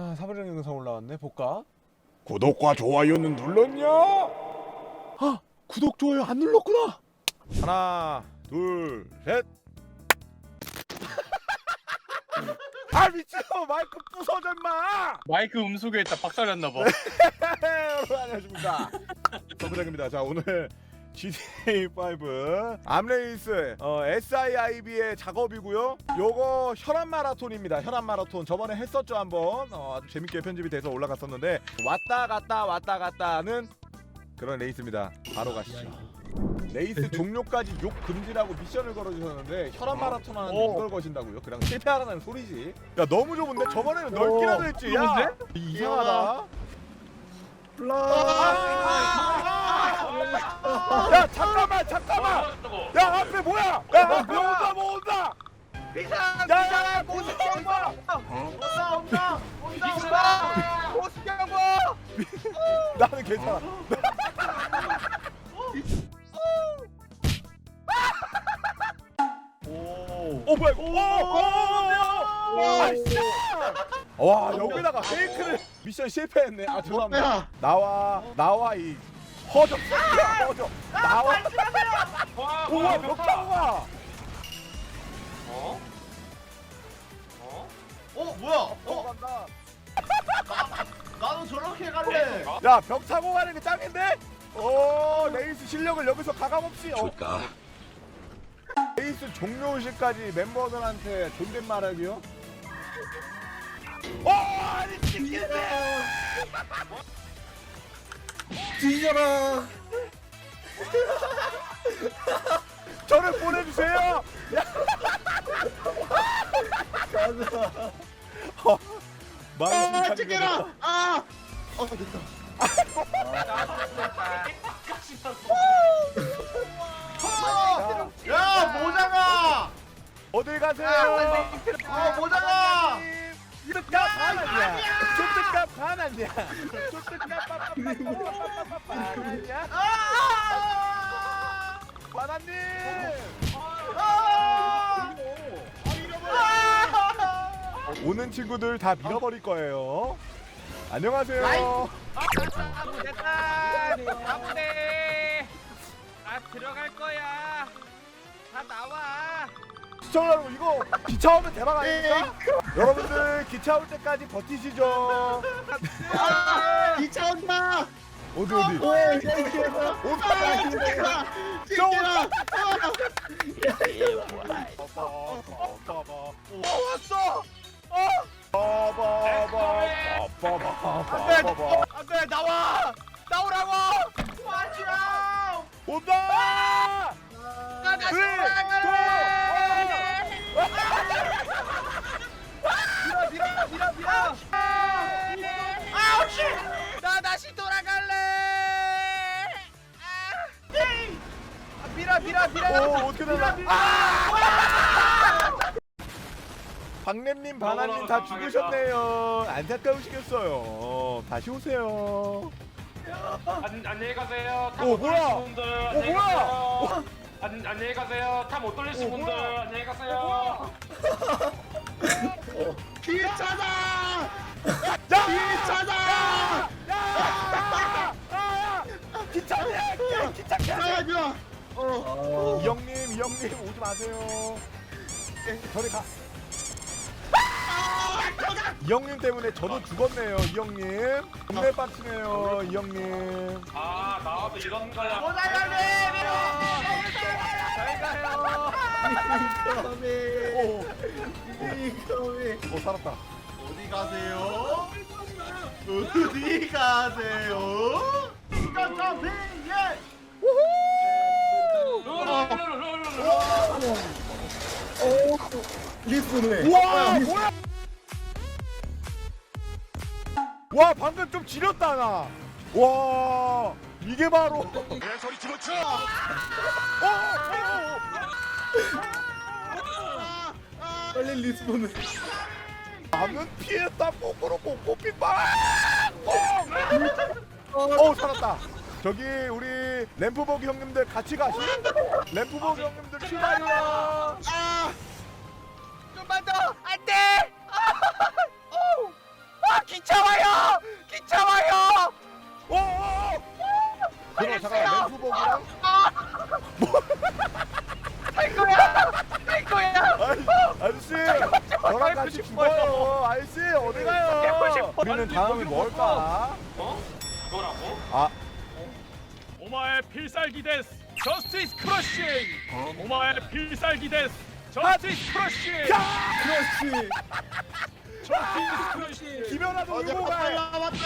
아 사부령 영상 올라왔네 볼까? 구독과 좋아요는 눌렀냐? 아 구독 좋아요 안 눌렀구나. 하나 둘 셋. 아 미쳐 마이크 부서져 임마. 마이크 음속에 있다 박살났나 봐. 여러분 안녕하십니까 서부장입니다 자 오늘 GTA 5 암레이스 어, SIIB의 작업이고요. 요거 혈압 마라톤입니다. 혈압 마라톤. 저번에 했었죠 한번. 어, 아주 재밌게 편집이 돼서 올라갔었는데 왔다 갔다 왔다 갔다 하는 그런 레이스입니다. 바로 가시죠. 레이스 종료까지 욕 금지라고 미션을 걸어주셨는데 혈압 마라톤 하는데 오. 이걸 거신다고요? 그냥 실패하라는 소리지. 야 너무 좁은데? 저번에는 넓기라도 했지. 야 좁은데? 이상하다 야 잠깐만 잠깐만 야 앞에 뭐야 야 앞에 온다 뭐 온다 야야야 고수경보 온다 온다 온다 온다 고수경보 나는 괜찮아 오 뭐야 이거 오 오오와 와 여기다가 페이크를 미션 실패했네 아 죄송합니다 나와 나와 이 허접 새끼야 허접 나와. 우와 벽타구가 어? 어? 뭐야? 어? 간다. 나도 저렇게 갈래. 야벽 타고 가는 게 짱인데? 오 레이스 실력을 여기서 가감없이. 어. 레이스 종료 시까지 멤버들한테 존댓말하기요? 어 아니 찍겠네 뒤져라. 저를 보내주세요. 야 어, 많이 아. 찍게라 아 어 됐다. 야 모장아 어딜 가세요? 아 모장아. 반환이야. 아 반환님. 아! 오는 친구들 다 밀어버릴 거예요. 안녕하세요. 됐다. 가보네. 아 들어갈 거야. 다 나와. 시청자 여러분 이거 기차 오면 대박 아닙니까? 여러분들 기차 올 때까지 버티시죠. 기차 온다 어디 어디? 오 어디? 찍게라 저 찍게라 왔어. 박냄님, 바나님 다 죽으셨네요. 안타까우시겠어요. 다시 오세요. 안, 안녕히 가세요. 오, 뭐야? 돌리신 분들 안녕히 뭐야? 가세요. 안, 안녕히 가세요. 탑못 돌리신 오, 분들 뭐야? 안녕히 가세요. 기차다 야! 기차다 야! 아! 아! 기차네! 기차 아 좋아 어이 형님, 이 형님 오지 마세요. 저리 가. 이 형님 때문에 저도 죽었네요. 이 형님. 겁내 빡치네요. 이 형님. 아 나와도 이런 거야. 모자라네 잘 가요. 오, 이거미 오 살았다. 어디 가세요? 어디 가세요? 시간 점핑 예! 우와, 뭐야? 와, 방금 좀 지렸다 나. 와, 이게 바로. 내 소리 집어쳐. 어, 빨리 리스폰을 나는 피했다. 거꾸로 꼭 pit바. 어, 살았다. 저기 우리 램프버기 형님들 같이 가시. 램프버기 형님들 출발이야. 좀만 더. 안돼. 들어 잠깐 램프복이랑 할 거야! 할 거야! 아저씨 아, 저랑 같이 죽어요. 아저씨 어디 가요? 우리는 다음에 뭘까? 어? 뭐라고? 아. 오마의 필살기 데스 저스티스 크러쉬. 어? 오마의 필살기 데스 저스티스 아, 크러쉬. 그렇지 저스티스 크러쉬. 김연아도 울고 가 나왔다.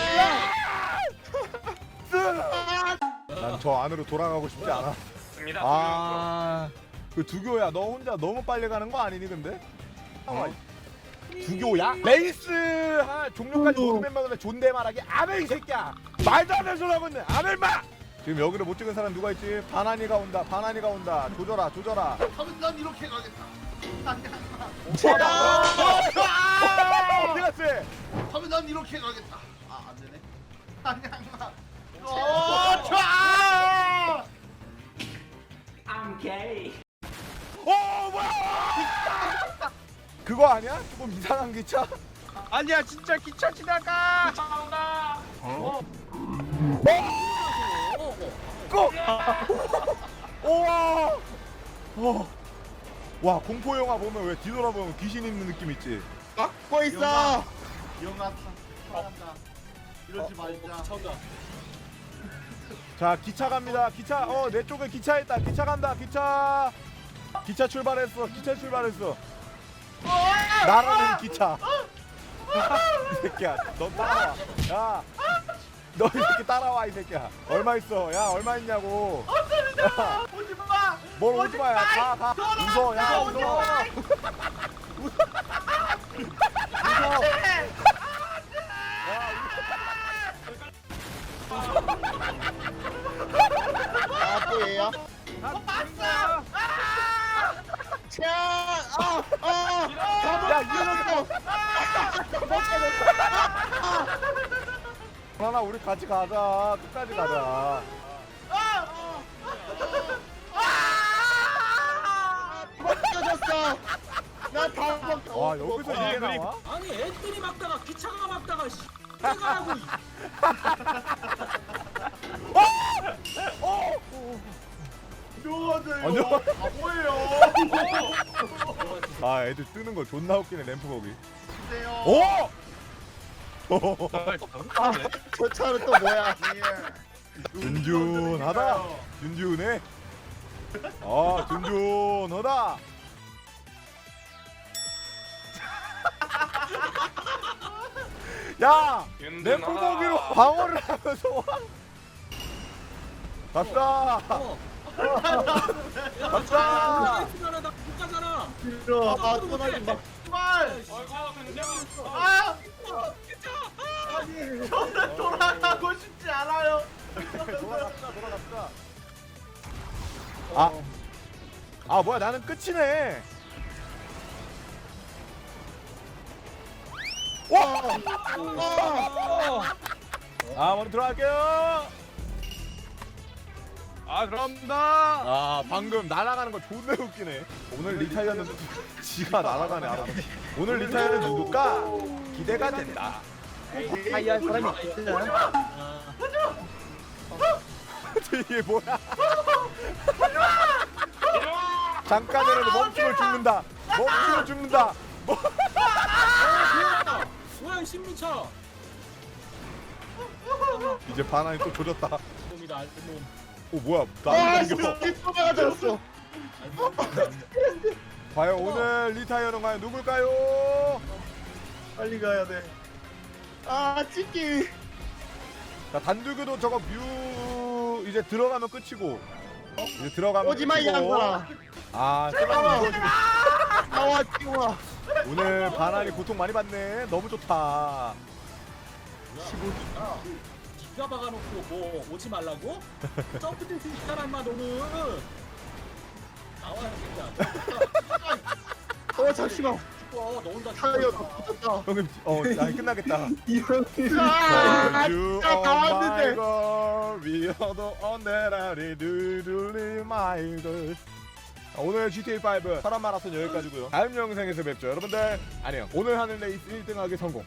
쓰 난 저 안으로 돌아가고 싶지 않아. 습니다. 아, 그 두교야, 너 혼자 너무 빨리 가는 거 아니니 근데? 어? 두교야? 레이스 하, 종료까지 모든 멤버들의 존댓말하기 안해 이 새끼야. 말도 안 되는 소리 하고 있네. 안해 마. 지금 여기를 못 찍은 사람 누가 있지? 바나니가 온다. 바나니가 온다. 조져라, 조져라. 하면 난 이렇게 가겠다. 어, 어디 갔지? 하면 난 이렇게 가겠다. 아, 안 되네. 아니야. 어, 자! 그거 아니야? 조금 이상한 기차? 아니야 진짜 기차 지나가. 차온다. 고! 우와! 어. 와 공포 영화 보면 왜 뒤돌아보면 귀신 있는 느낌 있지? 막고 있어. 영화 타. 사랑한다. 이러지 말자. 자 기차 갑니다. 기차 어 내 쪽에 기차 있다. 기차 간다. 기차 기차 출발했어. 기차 출발했어. 나라는 기차. 이 새끼야, 너 따라와. 야, 너 이 새끼 따라와 이 새끼야. 얼마 있어? 야 얼마 있냐고. 야, 오지 마. 뭘 오지 마야. 가 가. 웃어. 야 웃어. 웃어. 아, 또 얘야? 자, 아, 야 이러면 하나 우리 같이 가자. 끝까지 가자. 벗겨졌어. 나다 벗겨. 와 여기서 이게 나와? 아니 애들이 막다가 기차가 막다가 씨 해가라고 아 애들 뜨는 거 존나 웃기네 램프 거기. 오! 저 차는 또 뭐야? 든든하다. 든든해. 아 든든하다. 야. 램프 거기로 방어를 하면서 와. 갔다. 갔다. 나 못 가잖아 싫어. 아, 또 나지 마. 말. 아이고 근데 아. 아니, 저는 돌아가고 싶지 않아요. 돌아갑시다 돌아갑시다. 아. 아 뭐야 나는 끝이네. 아 먼저 들어갈게요. 아 그럼다. 아 방금 날아가는 거 존나 웃기네. 오늘 리타이어는 지가 날아가네 알아. 오늘 리타이어는 누굴까? 기대가 된다. 하이한 사람이 있잖아. 이게 뭐야? 잠깐이라도 멈추면 죽는다. 멈추면 죽는다. 뭐- 뭐야 신민차 이제 바나니 또 조졌다. 놈이다 알몸 오 뭐야? 아, 나안 진짜 이겨. 뒷도마가 졌어. 과연 오늘 리타이어는 과연 누굴까요? 빨리 가야 돼. 아, 찍기. 자 단두교도 저거 뮤 이제 들어가면 끝이고. 어? 이제 들어가면 오지 마, 이 끝이고. 양반아. 아, 지금 나와, 찍어. 오늘 바나니 고통 많이 받네. 너무 좋다. 기가 박아놓고 뭐 오지 말라고? 점프 뛸수 있잖아 인마 너는 나와 진짜 어, 잠시만. 죽어 너 혼자 타이어 죽어 붙었다. 형님, 어, 나 끝나겠다. 아, You 다 are my 왔는데. girl, we are the honorary doodly my girl. 자, 오늘 GTA5 사람 마라톤 여기까지고요. 다음 영상에서 뵙죠. 여러분들 안녕. 오늘 하는 레이스 1등하기 성공.